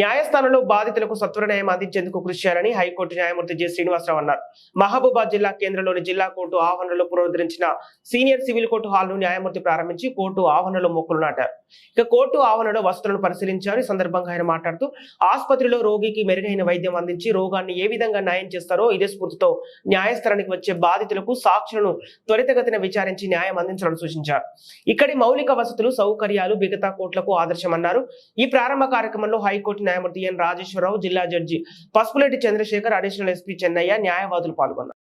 న్యాయస్థానంలో బాధితులకు సత్వర న్యాయం అందించేందుకు కృషి చేయాలని హైకోర్టు న్యాయమూర్తి జె శ్రీనివాసరావు అన్నారు. మహబూబాద్ జిల్లా కేంద్రంలోని జిల్లా కోర్టు ఆవరణలో పునరుద్ధరించిన సీనియర్ సివిల్ కోర్టు హాల్ను న్యాయమూర్తి ప్రారంభించి కోర్టు ఆవరణలో మొక్కులు నాటారు. ఇక కోర్టు ఆవరణలో వసతులను పరిశీలించారు. ఈ సందర్భంగా ఆయన మాట్లాడుతూ ఆసుపత్రిలో రోగికి మెరుగైన వైద్యం అందించి రోగాన్ని ఏ విధంగా న్యాయం చేస్తారో ఇదే స్ఫూర్తితో న్యాయస్థానానికి వచ్చే బాధితులకు సాక్షులను త్వరితగతిన విచారించి న్యాయం అందించాలని సూచించారు. ఇక్కడి మౌలిక వసతులు సౌకర్యాలు మిగతా కోర్టులకు ఆదర్శమన్నారు. ఈ ప్రారంభ కార్యక్రమంలో హైకోర్టు న్యాయమూర్తి ఎన్ రాజేశ్వరరావు జిల్లా judge Pasupuleti Chandrasekhar additional SP Chennaiah న్యాయవాదులు పాల్గొన్నారు.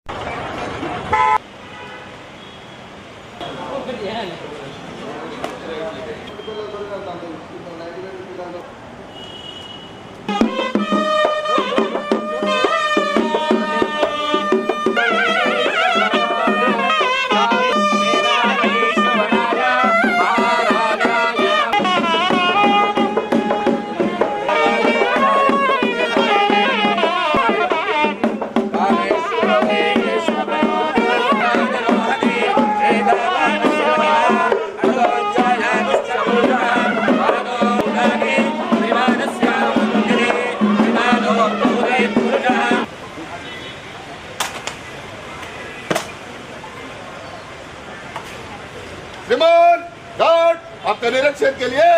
विमान गार्ड आपका निरीक्षण के लिए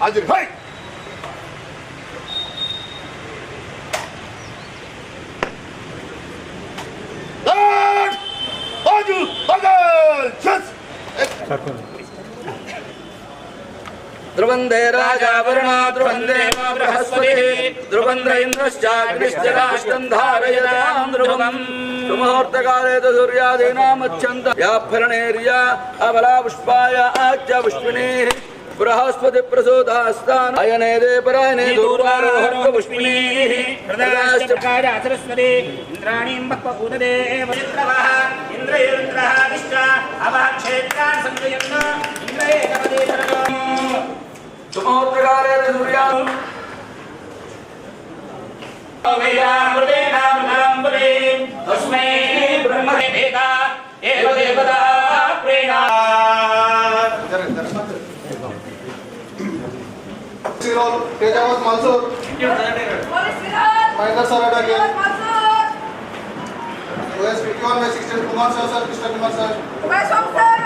हाजिर है। बाजू बगल ध्रुवन्दे राजा वरुणा ध्रुवन्दे मा बृहस्पतिः ध्रुवन्द्र इन्द्रश्चाग्निश्च राष्ट्रम् धारयताम् ध्रुवम् सुमुहूर्तकाले तु सूर्यादीनामच्छन्त याफरणेर्या अबला पुष्पाय आच्च पुष्पिणीः बृहस्पति प्रसूतास्तान् अयने दे परायणे दूर्वारोहर्व पुष्पिणीः प्रदाश्च सरस्वती इंद्राणीं बह्व उददे वैत्रवः इन्द्रयुरुद्रः विश्व अवः क्षेत्रान् सञ्जयन् इन्द्रये कपदे సుమోత్తగారైన సూర్యాను తస్మై బ్రహ్మదేవేత ఏవ దేవతా ప్రేణా Sirol Tejavath Mansoor Mahender sir sir Krishna Kumar sir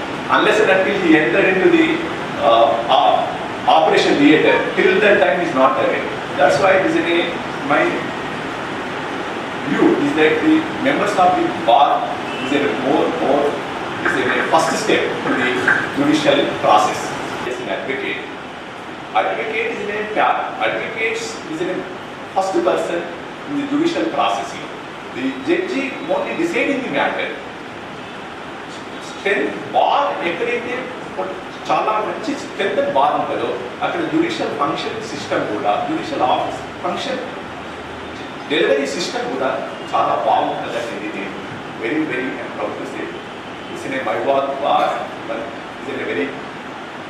unless and until he entered into the uh, operation theater, till that time is not away. That's why it is in a, my view is that the members of the bar is a more, more is a first step to the judicial process. It's an advocate. Advocate is an tab. Advocates is a first person in the judicial processing. The judge only deciding the matter tenth bar ఎక్కడైతే చాలా మంచి tenth bar ఉంటుందో అక్కడ judicial function system కూడా judicial office function delivery system కూడా చాలా బాగుంటుంది అనేది నేను very very proud to say is in a Mahabubabad bar is in a very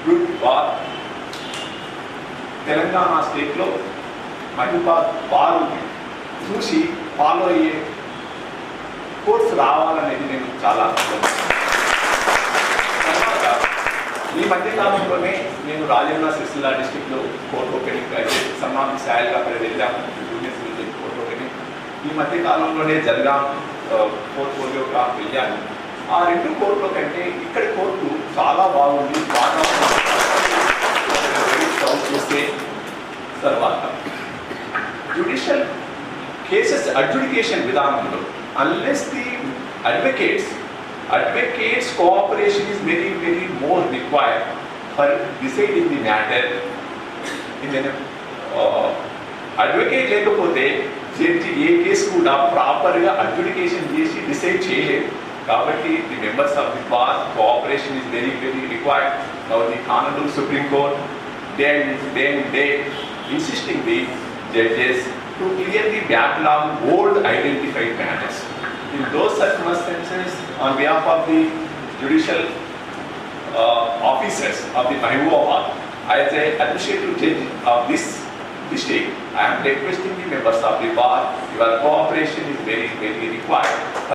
good bar Telangana స్టేట్లో మహిబాద్ బార్ చూసి ఫాలో అయ్యే కోర్స్ రావాలనేది నేను చాలా తర్వాత మధ్యకాలంలోనే నేను రాజన్న సిరిసిల్ల డిస్టిక్లో కోర్టు ఓపెనింగ్ అయితే సన్మాన్ సాయల్గా అక్కడ వెళ్ళాము జూనియర్ సివిల్ కోర్టు ఓపెనింగ్ ఈ మధ్యకాలంలోనే జల్గాం జరగాం పోర్ట్ఫోలియోగా వెళ్ళాను ఆ రెండు కోర్టుల కంటే ఇక్కడ కోర్టు చాలా బాగుంది. బాగా చూస్తే తర్వాత. జ్యుడిషియల్ కేసెస్ అడ్జుడికేషన్ విధానంలో unless the advocates advocates cooperation is very very more required for deciding the matter in an uh, advocate లేకపోతే జడ్జి ఏ కేసు కూడా ప్రాపర్గా అడ్జుడికేషన్ చేసి డిసైడ్ చేయలేదు కాబట్టి the members of the bar cooperation is very very required now the honourable Supreme Court then then they insisting the judges to clear the backlog old identified matters. In those circumstances, on behalf of the judicial uh, officers of the Mahbubabad, as a administrative judge of this district, I am requesting the members of the bar, your cooperation is very, very required.